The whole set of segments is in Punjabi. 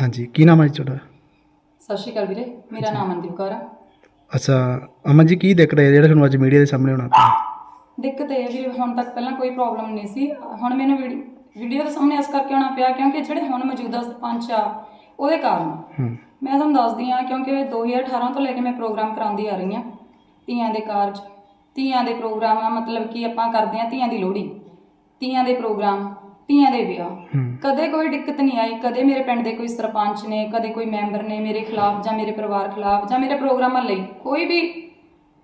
ਹਾਂਜੀ ਕੀ ਨਾਮ ਹੈ ਜੀ ਤੁਹਾਡਾ? ਸਤਿ ਸ਼੍ਰੀ ਅਕਾਲ ਵੀਰੇ ਮੇਰਾ ਨਾਮ ਮਨਦੀਪ ਕੌਰ ਆ। ਅੱਛਾ ਅਮਨ ਜੀ ਕੀ ਦਿੱਕਤ ਹੈ ਜਿਹੜਾ ਤੁਹਾਨੂੰ ਅੱਜ ਮੀਡੀਆ ਦੇ ਸਾਹਮਣੇ ਹੋਣਾ ਪਿਆ? ਦਿੱਕਤ ਇਹ ਹੈ ਵੀਰੇ ਹੁਣ ਤੱਕ ਪਹਿਲਾਂ ਕੋਈ ਪ੍ਰੋਬਲਮ ਨਹੀਂ ਸੀ। ਹੁਣ ਮੈਨੂੰ ਵੀਡੀਓ ਦੇ ਸਾਹਮਣੇ ਇਸ ਕਰਕੇ ਆਉਣਾ ਪਿਆ ਕਿਉਂਕਿ ਜਿਹੜੇ ਹੁਣ ਮੌਜੂਦਾ ਸਰਪੰਚ ਆ ਉਹਦੇ ਕਾਰਨ। ਹੂੰ। ਮੈਂ ਤੁਹਾਨੂੰ ਦੱਸਦੀ ਆ ਕਿਉਂਕਿ 2018 ਤੋਂ ਲੈ ਕੇ ਮੈਂ ਪ੍ਰੋਗਰਾਮ ਕਰਾਉਂਦੀ ਆ ਰਹੀ ਆ ਧੀਆਂ ਦੇ ਕਾਰਜ ਧੀਆਂ ਦੇ ਪ੍ਰੋਗਰਾਮ ਆ ਮਤਲਬ ਕਿ ਆਪਾਂ ਕਰਦੇ ਆ ਧੀਆਂ ਦੀ ਲੋਹੜੀ ਧੀਆਂ ਦੇ ਪ੍ਰੋਗਰਾਮ ਧੀਆਂ ਦੇ ਵਿਆਹ। ਹੂੰ। ਕਦੇ ਕੋਈ ਦਿੱਕਤ ਨਹੀਂ ਆਈ, ਕਦੇ ਮੇਰੇ ਪਿੰਡ ਦੇ ਕੋਈ ਸਰਪੰਚ ਨੇ, ਕਦੇ ਕੋਈ ਮੈਂਬਰ ਨੇ ਮੇਰੇ ਖਿਲਾਫ ਜਾਂ ਮੇਰੇ ਪਰਿਵਾਰ ਖਿਲਾਫ ਜਾਂ ਮੇਰੇ ਪ੍ਰੋਗਰਾਮਾਂ ਲਈ ਕੋਈ ਵੀ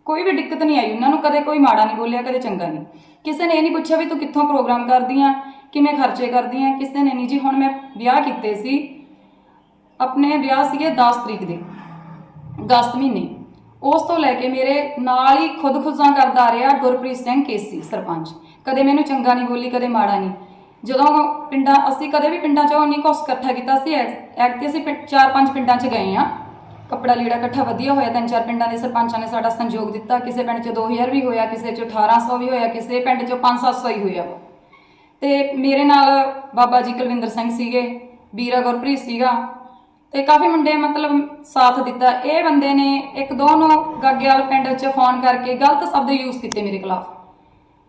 ਕੋਈ ਵੀ ਦਿੱਕਤ ਨਹੀਂ ਆਈ। ਉਹਨਾਂ ਨੂੰ ਕਦੇ ਕੋਈ ਮਾੜਾ ਨਹੀਂ ਬੋਲਿਆ, ਕਦੇ ਚੰਗਾ ਨਹੀਂ। ਕਿਸੇ ਨੇ ਇਹ ਨਹੀਂ ਪੁੱਛਿਆ ਵੀ ਤੂੰ ਕਿੱਥੋਂ ਪ੍ਰੋਗਰਾਮ ਕਰਦੀ ਆ, ਕਿਵੇਂ ਖਰਚੇ ਕਰਦੀ ਆ? ਕਿਸੇ ਨੇ ਨਹੀਂ ਜੀ, ਹੁਣ ਮੈਂ ਵਿਆਹ ਕੀਤੇ ਸੀ। ਆਪਣੇ ਵਿਆਹ ਸੀਗੇ 10 ਤਰੀਕ ਦੇ ਅਗਸਤ ਮਹੀਨੇ। ਉਸ ਤੋਂ ਲੈ ਕੇ ਮੇਰੇ ਨਾਲ ਹੀ ਖੁਦ ਕਰਦਾ ਆ ਰਿਹਾ ਗੁਰਪ੍ਰੀਤ ਸਿੰਘ ਕੇਸੀ ਸਰਪੰਚ। ਕਦੇ ਮੈਨੂੰ ਚੰਗਾ ਨਹੀਂ ਬੋਲੀ, ਕਦੇ ਮਾੜਾ ਨਹੀਂ। ਜਦੋਂ ਪਿੰਡਾਂ, ਅਸੀਂ ਕਦੇ ਵੀ ਪਿੰਡਾਂ 'ਚੋਂ ਨਹੀਂ ਕੁਛ ਇਕੱਠਾ ਕੀਤਾ ਸੀ। ਐਕ ਤੇ ਅਸੀਂ ਪਿੰ- ਚਾਰ ਪੰਜ ਪਿੰਡਾਂ 'ਚ ਗਏ ਆ ਕੱਪੜਾ ਲੀੜਾ ਇਕੱਠਾ ਵਧੀਆ ਹੋਇਆ। ਤਿੰਨ ਚਾਰ ਪਿੰਡਾਂ ਦੇ ਸਰਪੰਚਾਂ ਨੇ ਸਾਡਾ ਸੰਯੋਗ ਦਿੱਤਾ। ਕਿਸੇ ਪਿੰਡ 'ਚ 2000 ਵੀ ਹੋਇਆ, ਕਿਸੇ 'ਚ 1800 ਵੀ ਹੋਇਆ, ਕਿਸੇ ਪਿੰਡ 'ਚ 5-700 ਹੀ ਹੋਇਆ ਵਾ। ਤੇ ਮੇਰੇ ਨਾਲ ਬਾਬਾ ਜੀ ਕੁਲਵਿੰਦਰ ਸਿੰਘ ਸੀਗੇ, ਵੀਰਾ ਗੁਰਪ੍ਰੀਤ ਸੀਗਾ। ਤੇ ਕਾਫੀ ਮੁੰਡੇ ਮਤਲਬ ਸਾਥ ਦਿੱਤਾ। ਇਹ ਬੰਦੇ ਨੇ ਇੱਕ ਦੋ ਨੂੰ ਗੱਗਿਆਲ ਪਿੰਡ 'ਚ ਫੋਨ ਕਰਕੇ ਗਲਤ ਸ਼ਬਦ ਯੂਜ਼ ਕੀਤੇ ਮੇਰੇ ਖਿਲਾਫ।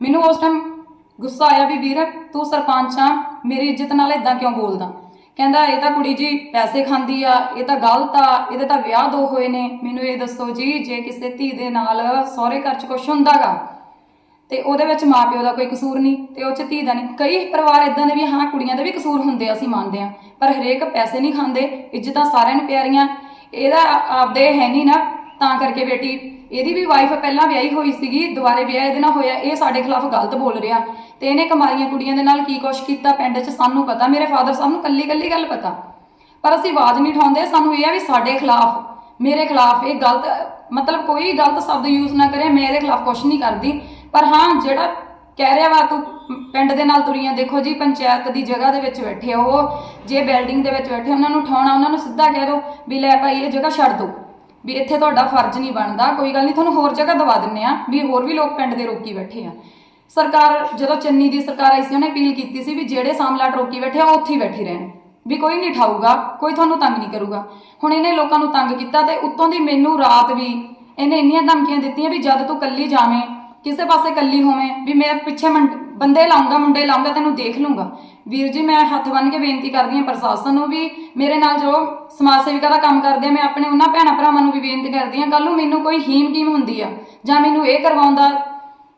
ਮੈਨੂੰ ਉਸ ਟਾਈਮ ਗੁੱਸਾ ਆਇਆ ਵੀ ਵੀਰ, ਤੂੰ ਸਰਪੰਚ ਆ, ਮੇਰੀ ਇੱਜ਼ਤ ਨਾਲ ਇਦਾਂ ਕਿਉਂ ਬੋਲਦਾ? ਕਹਿੰਦਾ, ਇਹ ਤਾਂ ਕੁੜੀ ਜੀ ਪੈਸੇ ਖਾਂਦੀ ਆ, ਇਹ ਤਾਂ ਗਲਤ ਆ, ਇਹਦੇ ਤਾਂ ਵਿਆਹ ਦੋ ਹੋਏ ਨੇ। ਮੈਨੂੰ ਇਹ ਦੱਸੋ ਜੀ, ਜੇ ਕਿਸੇ ਧੀ ਦੇ ਨਾਲ ਸਹੁਰੇ ਘਰ 'ਚ ਕੁਝ ਹੁੰਦਾਗਾ, ਤੇ ਉਹਦੇ ਵਿੱਚ ਮਾਪਿਓ ਦਾ ਕੋਈ ਕਸੂਰ ਨਹੀਂ, ਤੇ ਉਹ 'ਚ ਧੀ ਦਾ ਨਹੀਂ। ਕਈ ਪਰਿਵਾਰ ਇਦਾਂ ਦੇ ਵੀ, ਹਾਂ, ਕੁੜੀਆਂ ਦੇ ਵੀ ਕਸੂਰ ਹੁੰਦੇ ਆ, ਅਸੀਂ ਮੰਨਦੇ ਆ। ਪਰ ਹਰੇਕ ਪੈਸੇ ਨਹੀਂ ਖਾਂਦੇ, ਇੱਜ਼ਤਾਂ ਸਾਰਿਆਂ ਨੂੰ ਪਿਆਰੀਆਂ। ਇਹਦਾ ਆਪਦੇ ਹੈ ਨਹੀਂ ਨਾ ਤਾਂ ਕਰਕੇ ਬੇਟੀ, ਇਹਦੀ ਵੀ ਵਾਈਫ ਪਹਿਲਾਂ ਵਿਆਹੀ ਹੋਈ ਸੀਗੀ, ਦੁਬਾਰੇ ਵਿਆਹ ਇਹਦੇ ਨਾਲ ਹੋਇਆ, ਇਹ ਸਾਡੇ ਖਿਲਾਫ ਗਲਤ ਬੋਲ ਰਿਹਾ। ਤੇ ਇਹਨੇ ਕਮਾਰੀਆਂ ਕੁੜੀਆਂ ਦੇ ਨਾਲ ਕੀ ਕੁਛ ਕੀਤਾ ਪਿੰਡ 'ਚ, ਸਾਨੂੰ ਪਤਾ, ਮੇਰੇ ਫਾਦਰ ਸਾਹਿਬ ਨੂੰ ਕੱਲੀ ਕੱਲੀ ਗੱਲ ਪਤਾ। ਪਰ ਅਸੀਂ ਆਵਾਜ਼ ਨਹੀਂ ਉਠਾਉਂਦੇ, ਸਾਨੂੰ ਇਹ ਆ ਵੀ ਸਾਡੇ ਖਿਲਾਫ, ਮੇਰੇ ਖਿਲਾਫ ਇਹ ਗਲਤ, ਮਤਲਬ ਕੋਈ ਗਲਤ ਸ਼ਬਦ ਯੂਜ਼ ਨਾ ਕਰੇ, ਮੈਂ ਇਹਦੇ ਖਿਲਾਫ ਕੁਛ ਨਹੀਂ ਕਰਦੀ। ਪਰ ਹਾਂ, ਜਿਹੜਾ ਕਹਿ ਰਿਹਾ ਵਾ ਤੂੰ ਪਿੰਡ ਦੇ ਨਾਲ ਤੁਰੀਆਂ, ਦੇਖੋ ਜੀ, ਪੰਚਾਇਤ ਦੀ ਜਗ੍ਹਾ ਦੇ ਵਿੱਚ ਬੈਠੇ ਉਹ ਜੇ ਬਿਲਡਿੰਗ ਦੇ ਵਿੱਚ ਬੈਠੇ, ਉਹਨਾਂ ਨੂੰ ਉਠਾਉਣਾ, ਉਹਨਾਂ ਨੂੰ ਸਿੱਧਾ ਕਹਿ ਦਿਓ ਵੀ ਲੈ ਭਾਈ, ਇਹ ਜਗ੍ਹਾ ਛੱਡ ਦਿਓ ਵੀ ਇੱਥੇ ਤੁਹਾਡਾ ਫਰਜ਼ ਨਹੀਂ ਬਣਦਾ, ਕੋਈ ਗੱਲ ਨਹੀਂ, ਤੁਹਾਨੂੰ ਹੋਰ ਜਗ੍ਹਾ ਦਵਾ ਦਿੰਨੇ ਆ ਵੀ ਹੋਰ ਵੀ ਲੋਕ ਪਿੰਡ ਦੇ ਰੋਕੀ ਬੈਠੇ ਆ। ਸਰਕਾਰ ਜਦੋਂ ਚੰਨੀ ਦੀ ਸਰਕਾਰ ਆਈ ਸੀ, ਉਹਨੇ ਅਪੀਲ ਕੀਤੀ ਸੀ ਵੀ ਜਿਹੜੇ ਸਾਮਲਾਟ ਰੋਕੀ ਬੈਠੇ ਆ, ਉਹ ਉੱਥੇ ਹੀ ਬੈਠੇ ਰਹਿਣ। ਵੀ ਕੋਈ ਨਹੀਂ ਠਾਊਗਾ, ਕੋਈ ਤੁਹਾਨੂੰ ਤੰਗ ਨਹੀਂ ਕਰੂਗਾ। ਹੁਣ ਇਹਨੇ ਲੋਕਾਂ ਨੂੰ ਤੰਗ ਕੀਤਾ ਤੇ ਉੱਤੋਂ ਦੀ ਮੈਨੂੰ ਰਾਤ ਵੀ ਇਹਨੇ ਇੰਨੀਆਂ ਧਮਕੀਆਂ ਦਿੱਤੀਆਂ ਵੀ ਜਦ ਤੂੰ ਕੱਲੀ ਜਾਵੇਂ, ਕਿਸੇ ਪਾਸੇ ਕੱਲੀ ਹੋਵੇਂ, ਵੀ ਮੈਂ ਪਿੱਛੇ ਮੰਡ- ਬੰਦੇ ਲਾਉਂਗਾ, ਮੁੰਡੇ ਲਾਉਂਗਾ, ਤੈਨੂੰ ਦੇਖ ਲੂੰਗਾ। ਵੀਰ ਜੀ, ਮੈਂ ਹੱਥ ਬੰਨ੍ਹ ਕੇ ਬੇਨਤੀ ਕਰਦੀ ਹਾਂ ਪ੍ਰਸ਼ਾਸਨ ਨੂੰ ਵੀ ਮੇਰੇ ਨਾਲ ਜੋ ਸਮਾਜ ਸੇਵਿਕਾ ਦਾ ਕੰਮ ਕਰਦੇ ਆ, ਮੈਂ ਆਪਣੇ ਉਹਨਾਂ ਭੈਣਾਂ ਭਰਾਵਾਂ ਨੂੰ ਵੀ ਬੇਨਤੀ ਕਰਦੀ ਹਾਂ ਕੱਲ ਨੂੰ ਮੈਨੂੰ ਕੋਈ ਹੀਮ ਕੀਮ ਹੁੰਦੀ ਆ ਜਾਂ ਮੈਨੂੰ ਇਹ ਕਰਵਾਉਂਦਾ